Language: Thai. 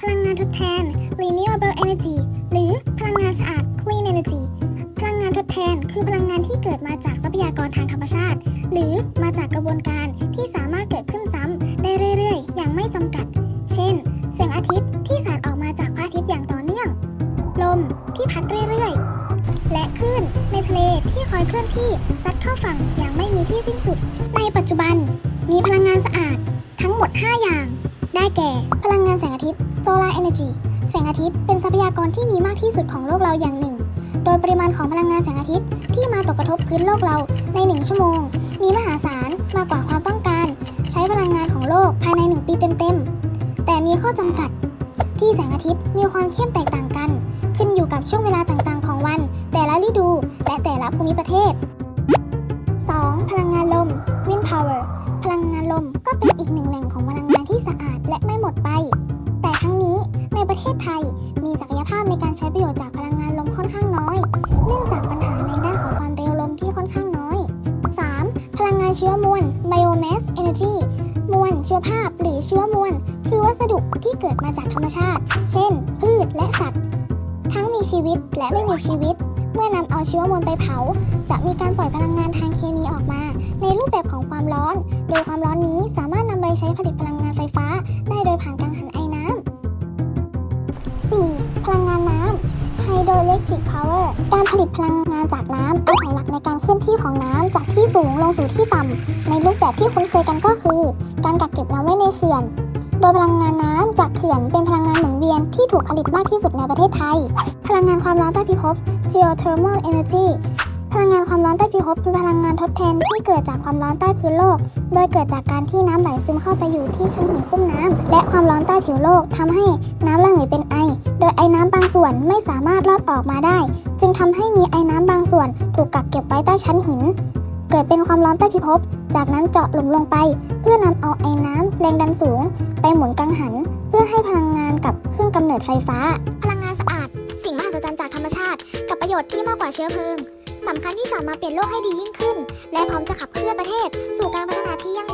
พลังงานทดแทน renewable energy หรือพลังงานสะอาด clean energy พลังงานทดแทนคือพลังงานที่เกิดมาจากทรัพยากรทางธรรมชาติ หรือมาจากกระบวนการที่สามารถเกิดขึ้นซ้ำได้เรื่อยๆ อย่างไม่จำกัด เช่น แสงอาทิตย์ที่สาดออกมาจากพระอาทิตย์อย่างต่อเนื่อง ลมที่พัดเรื่อยๆ และคลื่นในทะเลที่คอยเคลื่อนที่ซัดเข้าฝั่งอย่างไม่มีที่สิ้นสุด ในปัจจุบัน มีพลังงานสะอาดทั้งหมด 5 อย่าง ได้แก่ พลังงานแสงอาทิตย์ solar energy แสงอาทิตย์เป็นทรัพยากรที่มีมากที่สุดของโลกเราอย่างหนึ่ง โดยปริมาณของพลังงานแสงอาทิตย์ที่มาตกกระทบพื้นโลกเราใน 1 ชั่วโมง มีมหาศาลมากกว่าความต้องการ ใช้พลังงานของโลกภายใน 1 ปีเต็มๆ แต่มีข้อจำกัด ที่แสงอาทิตย์มีความเข้มแตกต่างกัน ขึ้นอยู่กับช่วงเวลาต่างๆ ของวัน แต่ละฤดูและแต่ละภูมิประเทศ 2. พลังงานลม Wind Power พลังงานลมก็เป็นอีกหนึ่งแหล่งของพลังงาน สะอาดและไม่หมดไป แต่ทั้งนี้ในประเทศไทยมีศักยภาพในการใช้ประโยชน์จากพลังงานลมค่อนข้างน้อย เนื่องจากปัญหาในด้านของความเร็วลมที่ค่อนข้างน้อย 3. พลังงานชีวมวล Biomass Energy มวลชีวภาพหรือชีวมวล คือวัสดุที่เกิดมาจากธรรมชาติ เช่น พืชและสัตว์ ทั้งมีชีวิตและไม่มีชีวิต เมื่อนำเอาชีวมวลไปเผา จะมีการปล่อยพลังงานทางเคมีออกมา ในรูปแบบของความร้อน โดยความร้อนนี้สามารถ ใช้ผลิตพลังงานไฟฟ้า ได้โดยผ่านกังหันไอน้ำ 4. พลังงานน้ำ Hydroelectric Power การผลิตพลังงานจากน้ำอาศัยหลักในการเคลื่อนที่ของน้ำจากที่สูงลงสู่ที่ต่ำ ในรูปแบบที่คุ้นเคยกันก็คือ การกักเก็บน้ำไว้ในเขื่อน โดยพลังงานน้ำจากเขื่อนเป็นพลังงานหมุนเวียนที่ถูกผลิตมากที่สุดในประเทศไทย พลังงานความร้อนใต้พิภพ geothermal energy พลังงานความร้อนใต้พิภพเป็นพลังงานทดแทนที่เกิดจากความร้อนใต้พื้นโลก โดยเกิดจากการที่น้ำไหลซึมเข้าไปอยู่ที่ชั้นหินอุ้มน้ำและความร้อนใต้ผิวโลกทำให้น้ำระเหยเป็นไอ โดยไอน้ำบางส่วนไม่สามารถลอดออกมาได้ จึงทำให้มีไอน้ำบางส่วน ถูกกักเก็บไว้ใต้ชั้นหิน เกิดเป็นความร้อนใต้พิภพ จากนั้นเจาะหลุมลงไป เพื่อนำเอาไอน้ำแรงดันสูง ไปหมุนกังหัน เพื่อให้พลังงานกับเครื่องกำเนิดไฟฟ้า พลังงานสะอาด สิ่งมหัศจรรย์จากธรรมชาติ กับประโยชน์ที่มากกว่าเชื้อเพลิง สำคัญที่จะมาเปลี่ยนโลกให้ดียิ่งขึ้น และพร้อมจะขับเคลื่อนประเทศ สู่การพัฒนาที่ยั่งยืน